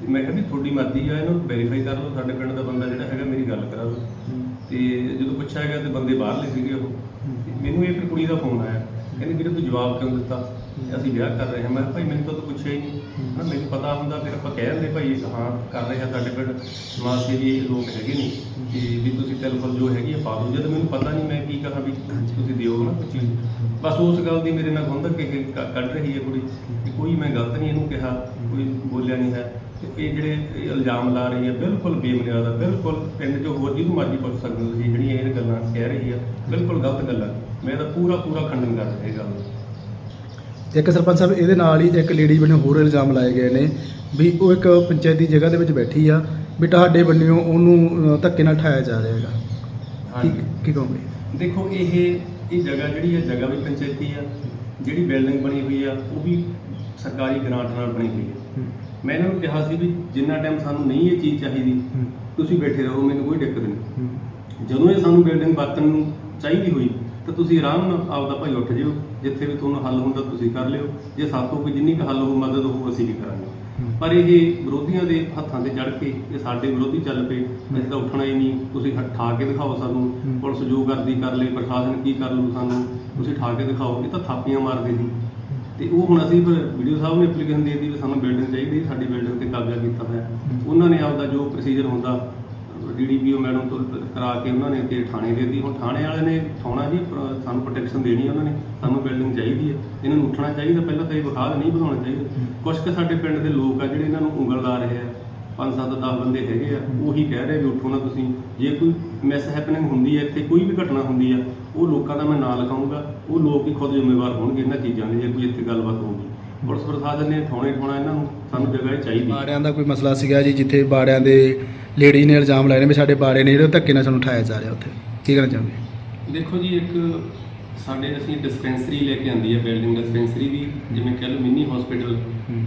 ਤੇ ਮੈਂ ਕਿਹਾ ਵੀ ਤੁਹਾਡੀ ਮਰਜ਼ੀ ਆ, ਇਹਨੂੰ ਵੈਰੀਫਾਈ ਕਰ ਲਓ, ਸਾਡੇ ਪਿੰਡ ਦਾ ਬੰਦਾ ਜਿਹੜਾ ਹੈਗਾ ਮੇਰੀ ਗੱਲ ਕਰਾ ਦਿਓ ਤੇ ਜਦੋਂ ਪੁੱਛਿਆ ਗਿਆ ਤੇ ਬੰਦੇ ਬਾਹਰਲੇ ਸੀਗੇ ਉਹ। ਤੇ ਮੈਨੂੰ ਇੱਕ ਕੁੜੀ ਦਾ ਫੋਨ ਆਇਆ। ਕਹਿੰਦੀ ਵੀਰੇ ਤੂੰ ਜਵਾਬ ਕਿਉਂ ਦਿੱਤਾ? ਅਸੀਂ ਵਿਆਹ ਕਰ ਰਹੇ ਹਾਂ। ਮੈਂ ਕਿਹਾ, ਭਾਈ, ਮੈਨੂੰ ਤਾਂ ਤੂੰ ਪੁੱਛਿਆ ਹੀ ਨਹੀਂ। ਨਾ ਮੈਨੂੰ ਪਤਾ ਹੁੰਦਾ, ਫਿਰ ਆਪਾਂ ਕਹਿ ਦਿੰਦੇ ਭਾਈ, ਹਾਂ, ਕਰ ਰਹੇ ਆ ਸਾਡੇ ਪਿੰਡ ਸਮਾਜ ਸੇਵੀ ਇਹ ਲੋਕ ਹੈਗੇ ਨੇ ਤੇ ਵੀ ਤੁਸੀਂ ਟੈਲੀਫੋਨ ਜੋ ਹੈਗੀ ਆ, ਪਾ ਦਿਓ। ਜਦ ਮੈਨੂੰ ਪਤਾ ਨਹੀਂ ਮੈਂ ਕੀ ਕਹਾਂ ਵੀ ਤੁਸੀਂ ਦਿਓ ਨਾ ਕੋਈ ਚੀਜ਼ ਬਸ ਉਸ ਗੱਲ ਦੀ ਮੇਰੇ ਨਾਲ ਗੁੰਦਕ ਕਿ ਇਹ ਕ- ਕੱਢ ਰਹੀ ਹੈ ਕੁੜੀ। ਕਿ ਕੋਈ ਮੈਂ ਗਲਤ ਨਹੀਂ ਇਹਨੂੰ ਕਿਹਾ, ਕੋਈ ਬੋਲਿਆ ਨਹੀਂ ਹੈ। ਤੇ ਇਹ ਜਿਹੜੇ ਇਹ ਇਲਜ਼ਾਮ ਲਾ ਰਹੀ ਹੈ, ਬਿਲਕੁਲ ਬੇਬੁਨਿਆਦ ਆ, ਬਿਲਕੁਲ ਪਿੰਡ 'ਚੋਂ ਹੋਰ ਜਿਹਨੂੰ ਮਰਜ਼ੀ ਪੁੱਛ ਸਕਦੇ ਹੋ ਤੁਸੀਂ, ਜਿਹੜੀਆਂ ਇਹ ਗੱਲਾਂ ਕਹਿ ਰਹੀ ਆ, ਬਿਲਕੁਲ ਗਲਤ ਗੱਲਾਂ। ਮੈਂ ਤਾਂ ਪੂਰਾ ਪੂਰਾ ਖੰਡਨ ਕਰਦਾ ਇਹ ਗੱਲ ਦਾ। ਇੱਕ ਸਰਪੰਚ ਸਾਹਿਬ ਇਹਦੇ ਨਾਲ ਹੀ ਇੱਕ ਲੇਡੀ ਵੱਲੋਂ ਹੋਰ ਇਲਜ਼ਾਮ ਲਾਏ ਗਏ ਨੇ ਵੀ ਉਹ ਇੱਕ ਪੰਚਾਇਤੀ ਜਗ੍ਹਾ ਦੇ ਵਿੱਚ ਬੈਠੀ ਆ ਵੀ ਤੁਹਾਡੇ ਵੱਲੋਂ ਉਹਨੂੰ ਧੱਕੇ ਨਾਲ ਠਾਇਆ ਜਾ ਰਿਹਾ ਹੈਗਾ। ਕੀ ਹਾਂਜੀ। ਕੀ ਕਹੋਗੇ? ਦੇਖੋ ਇਹ ਇਹ ਜਗ੍ਹਾ ਜਿਹੜੀ ਹੈ ਜਗ੍ਹਾ ਵੀ ਪੰਚਾਇਤੀ ਆ ਜਿਹੜੀ ਬਿਲਡਿੰਗ ਬਣੀ ਹੋਈ ਆ ਉਹ ਵੀ ਸਰਕਾਰੀ ਗ੍ਰਾਂਟ ਨਾਲ ਬਣੀ ਹੋਈ ਆ। ਹੂੰ। ਮੈਂ ਇਹਨਾਂ ਨੂੰ ਕਿਹਾ ਸੀ ਵੀ ਜਿੰਨਾ ਟਾਈਮ ਸਾਨੂੰ ਨਹੀਂ ਇਹ ਚੀਜ਼ ਚਾਹੀਦੀ ਹੂੰ। ਤੁਸੀਂ ਬੈਠੇ ਰਹੋ ਮੈਨੂੰ ਕੋਈ ਦਿੱਕਤ ਨਹੀਂ। ਹੂੰ। ਜਦੋਂ ਇਹ ਸਾਨੂੰ ਬਿਲਡਿੰਗ ਵਰਤਣ ਨੂੰ ਚਾਹੀਦੀ ਹੋਈ ਤਾਂ ਤੁਸੀਂ ਆਰਾਮ ਨਾਲ ਆਪਦਾ ਭਾਈ ਉੱਠ ਜਿਓ। ਜਿੱਥੇ ਵੀ ਤੁਹਾਨੂੰ ਹੱਲ ਹੁੰਦਾ ਤੁਸੀਂ ਕਰ ਲਿਓ। ਜੇ ਸਾਤੋਂ ਕੋਈ ਜਿੰਨੀ ਕੁ ਹੱਲ ਹੋ ਮਦਦ ਹੋ ਅਸੀਂ ਵੀ ਕਰਾਂਗੇ। ਪਰ ਇਹ ਵਿਰੋਧੀਆਂ ਦੇ ਹੱਥਾਂ ਤੇ ਚੜ ਕੇ ਇਹ ਸਾਡੇ ਵਿਰੋਧੀ ਚੱਲ ਪਏ। ਅਸੀਂ ਤਾਂ ਉੱਠਣਾ ਹੀ ਨਹੀਂ। ਤੁਸੀਂ ਠਾ ਕੇ ਦਿਖਾਓ ਸਾਨੂੰ। ਪੁਲਿਸ ਜੋ ਕਰਦੀ ਕਰ ਲੇ ਪ੍ਰਸ਼ਾਸਨ ਕੀ ਕਰ ਲੂ ਸਾਨੂੰ। ਤੁਸੀਂ ਠਾ ਕੇ ਦਿਖਾਓ। ਇਹ ਤਾਂ ਥਾਪੀਆਂ ਮਾਰਦੇ ਸੀ। ਤੇ ਉਹ ਹੁਣ ਅਸੀਂ ਫਿਰ ਵੀਡੀਓ ਸਾਹਿਬ ਨੇ ਐਪਲੀਕੇਸ਼ਨ ਦੇ ਦਿੱਤੀ ਵੀ ਸਾਨੂੰ ਬਿਲਡਿੰਗ ਚਾਹੀਦੀ ਸਾਡੀ ਬਿਲਡਿੰਗ ਤੇ ਕਬਜ਼ਾ ਕੀਤਾ ਹੋਇਆ। ਉਹਨਾਂ ਨੇ ਆਪਦਾ ਜੋ ਪ੍ਰੋਸੀਜਰ ਹੁੰਦਾ ਡੀਡੀਪੀਓ ਮੈਡਮ ਤੋਂ ਕਰਾ ਕੇ ਉਹਨਾਂ ਨੇ ਤੇ ਥਾਣੇ ਦੇ ਦਿੱਤੀ। ਹੁਣ ਥਾਣੇ ਵਾਲੇ ਨੇ ਥਾਣਾ ਜੀ ਸਾਨੂੰ ਪ੍ਰੋਟੈਕਸ਼ਨ ਦੇਣੀ ਹੈ ਉਹਨਾਂ ਨੇ। ਸਾਨੂੰ ਬਿਲਡਿੰਗ ਚਾਹੀਦੀ ਹੈ ਇਹਨਾਂ ਨੂੰ ਉੱਠਣਾ ਚਾਹੀਦਾ, ਪਹਿਲਾਂ ਤਾਂ ਇਹ ਵਿਖਾ ਨਹੀਂ ਬਣਾਉਣਾ ਚਾਹੀਦਾ। ਕੁਝ ਕੁ ਸਾਡੇ ਪਿੰਡ ਦੇ ਲੋਕ ਆ ਜਿਹੜੇ ਇਹਨਾਂ ਨੂੰ ਉਂਗਲ ਲਾ ਰਹੇ ਆ। ਪੰਜ ਸੱਤ 10 ਬੰਦੇ ਹੈਗੇ ਆ। ਉਹੀ ਕਹਿ ਰਹੇ ਵੀ ਉੱਠੋ ਨਾ ਤੁਸੀਂ। ਜੇ ਕੋਈ ਮਿਸ ਹੈਪਨਿੰਗ ਹੁੰਦੀ ਹੈ ਇੱਥੇ ਕੋਈ ਵੀ ਘਟਨਾ ਹੁੰਦੀ ਆ, ਉਹ ਲੋਕਾਂ ਦਾ ਮੈਂ ਨਾਂ ਲਿਖਾਉਂਗਾ ਉਹ ਲੋਕ ਹੀ ਖੁਦ ਜ਼ਿੰਮੇਵਾਰ ਹੋਣਗੇ ਇਹਨਾਂ ਚੀਜ਼ਾਂ ਦੇ, ਜੇ ਕੋਈ ਇੱਥੇ ਗੱਲਬਾਤ ਹੋਊਗੀ। ਪੁਲਿਸ ਪ੍ਰਸ਼ਾਸਨ ਨੇ ਥਾਣੇ ਠਾਣਾ ਇਹਨਾਂ ਨੂੰ ਸਾਨੂੰ ਜਗ੍ਹਾ ਹੀ ਚਾਹੀਦੀ ਬਾੜਿਆਂ ਦਾ ਕੋਈ ਮਸਲਾ ਸੀਗਾ ਜੀ, ਜਿੱਥੇ ਬਾੜਿਆਂ ਦੇ ਲੇਡੀ ਨੇ ਇਲਜ਼ਾਮ ਲਾਏ ਨੇ ਵੀ ਸਾਡੇ ਬਾੜੇ ਨੇ ਜਿਹੜੇ ਧੱਕੇ ਨਾਲ ਸਾਨੂੰ ਉਠਾਇਆ ਜਾ ਰਿਹਾ ਉੱਥੇ। ਕੀ ਕਹਿਣਾ ਚਾਹੁੰਦੇ ਦੇਖੋ ਜੀ, ਇੱਕ ਸਾਡੇ ਅਸੀਂ ਡਿਸਪੈਂਸਰੀ ਲੈ ਕੇ ਆਂਦੀ ਹੈ ਬਿਲਡਿੰਗ ਡਿਸਪੈਂਸਰੀ ਦੀ ਜਿਵੇਂ ਕਹਿ ਲਓ ਮਿੰਨੀ ਹਸਪੀਟਲ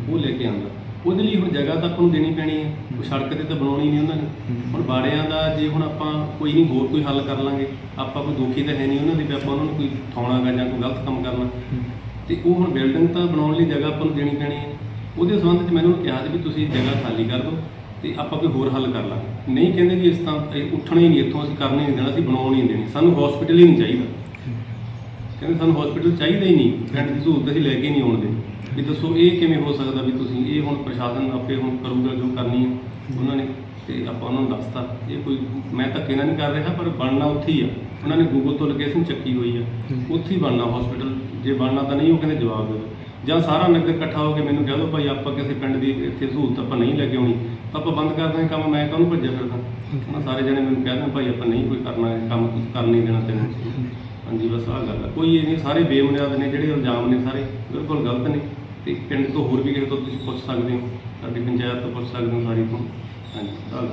ਉਹ ਲੈ ਕੇ ਆਂਦਾ ਉਹਦੇ ਲਈ ਹੁਣ ਜਗ੍ਹਾ ਤਾਂ ਆਪਾਂ ਨੂੰ ਦੇਣੀ ਪੈਣੀ ਹੈ। ਕੋਈ ਸੜਕ ਤੇ ਤਾਂ ਬਣਾਉਣੀ ਨਹੀਂ ਉਹਨਾਂ ਨੇ। ਹੁਣ ਬਾੜਿਆਂ ਦਾ ਜੇ ਹੁਣ ਆਪਾਂ ਕੋਈ ਨਹੀਂ, ਹੋਰ ਕੋਈ ਹੱਲ ਕਰ ਲਾਂਗੇ। ਆਪਾਂ ਕੋਈ ਦੁਖੀ ਤਾਂ ਹੈ ਨਹੀਂ ਉਹਨਾਂ ਦੇ ਵੀ ਆਪਾਂ ਉਹਨਾਂ ਨੂੰ ਕੋਈ ਠਾਉਣਾਗਾ ਜਾਂ ਕੋਈ ਗਲਤ ਕੰਮ ਕਰਨਾ। ਤੇ ਉਹ ਹੁਣ ਬਿਲਡਿੰਗ ਤਾਂ ਬਣਾਉਣ ਲਈ ਜਗ੍ਹਾ ਆਪਾਂ ਨੂੰ ਦੇਣੀ ਪੈਣੀ ਹੈ। ਉਹਦੇ ਸੰਬੰਧ 'ਚ ਮੈਨੂੰ ਕਿਹਾ ਸੀ ਵੀ ਤੁਸੀਂ ਜਗ੍ਹਾ ਖਾਲੀ ਕਰ ਦਿਓ। ਤੇ ਆਪਾਂ ਕੋਈ ਹੋਰ ਹੱਲ ਕਰ ਲਾਂਗੇ। ਨਹੀਂ ਕਹਿੰਦੇ ਜੀ ਇਸ ਤਾਂ ਇਹ ਉੱਠਣਾ ਹੀ ਨਹੀਂ, ਇੱਥੋਂ ਅਸੀਂ ਕਰਨੇ ਹੀ ਨਹੀਂ ਦੇਣਾ, ਅਸੀਂ ਬਣਾਉਣ ਹੀ ਨਹੀਂ ਦੇਣੀ। ਸਾਨੂੰ ਹਸਪੀਟਲ ਹੀ ਨਹੀਂ ਚਾਹੀਦਾ। ਕਹਿੰਦੇ ਸਾਨੂੰ ਹਸਪੀਟਲ ਚਾਹੀਦਾ ਹੀ ਨਹੀਂ ਪਿੰਡ ਦੀ ਸਹੂਲਤ ਅਸੀਂ ਲੈ ਕੇ ਨਹੀਂ ਆਉਣ ਦੇ ਵੀ ਦੱਸੋ ਇਹ ਕਿਵੇਂ ਹੋ ਸਕਦਾ ਵੀ ਤੁਸੀਂ, ਇਹ ਹੁਣ ਪ੍ਰਸ਼ਾਸਨ ਆਪੇ ਹੁਣ ਕਰੂਗਾ ਜੋ ਕਰਨੀ ਹੈ, ਉਹਨਾਂ ਨੇ ਤੇ ਆਪਾਂ ਉਹਨਾਂ ਨੂੰ ਦੱਸਤਾ। ਇਹ ਕੋਈ, ਮੈਂ ਧੱਕੇ ਨਾਲ ਨਹੀਂ ਕਰ ਰਿਹਾ, ਪਰ ਬਣਨਾ ਉੱਥੇ ਹੀ ਆ। ਉਹਨਾਂ ਨੇ ਗੂਗਲ ਤੋਂ ਲੋਕੇਸ਼ਨ ਚੱਕੀ ਹੋਈ ਆ। ਉੱਥੇ ਹੀ ਬਣਨਾ ਹਸਪੀਟਲ ਜੇ ਬਣਨਾ ਤਾਂ ਨਹੀਂ, ਉਹ ਕਹਿੰਦੇ ਜਵਾਬ ਦਿਓ। ਜਾਂ ਸਾਰਾ ਨਗਰ ਇਕੱਠਾ ਹੋ ਕੇ ਮੈਨੂੰ ਕਹਿ ਦੋ ਭਾਈ ਆਪਾਂ ਕਿਸੇ ਪਿੰਡ ਦੀ ਇੱਥੇ ਸਹੂਲਤ ਆਪਾਂ ਨਹੀਂ ਲੈ ਕੇ ਆਉਣੀ। ਆਪਾਂ ਬੰਦ ਕਰ ਦਾਂਗੇ ਕੰਮ ਮੈਂ ਕਾਹਨੂੰ ਭੱਜਿਆ ਫਿਰਦਾ? ਉਹਨਾਂ ਸਾਰੇ ਜਣੇ ਮੈਨੂੰ ਕਹਿ ਦੇਣ ਭਾਈ ਆਪਾਂ ਨਹੀਂ ਕੋਈ ਕਰਨਾ ਹੈ ਕੰਮ ਤੁਸੀਂ ਕਰ ਨਹੀਂ ਦੇਣਾ ਤੈਨੂੰ। ਹਾਂਜੀ ਬਸ ਆਹ ਗੱਲ ਹੈ ਕੋਈ ਇਹ ਨਹੀਂ ਸਾਰੇ ਬੇਬੁਨਿਆਦ ਨੇ ਜਿਹੜੇ ਇਲਜ਼ਾਮ ਨੇ ਸਾਰੇ ਬਿਲਕੁਲ ਗਲਤ ਨੇ। ਤੇ ਪਿੰਡ ਤੋਂ ਹੋਰ ਵੀ ਕਿਸੇ ਤੋਂ ਤੁਸੀਂ ਪੁੱਛ ਸਕਦੇ ਹੋ ਸਾਡੀ ਪੰਚਾਇਤ ਤੋਂ ਪੁੱਛ ਸਕਦੇ ਹੋ ਸਾਰੀ ਤੋਂ। ਹਾਂਜੀ ਆਹ ਗੱਲ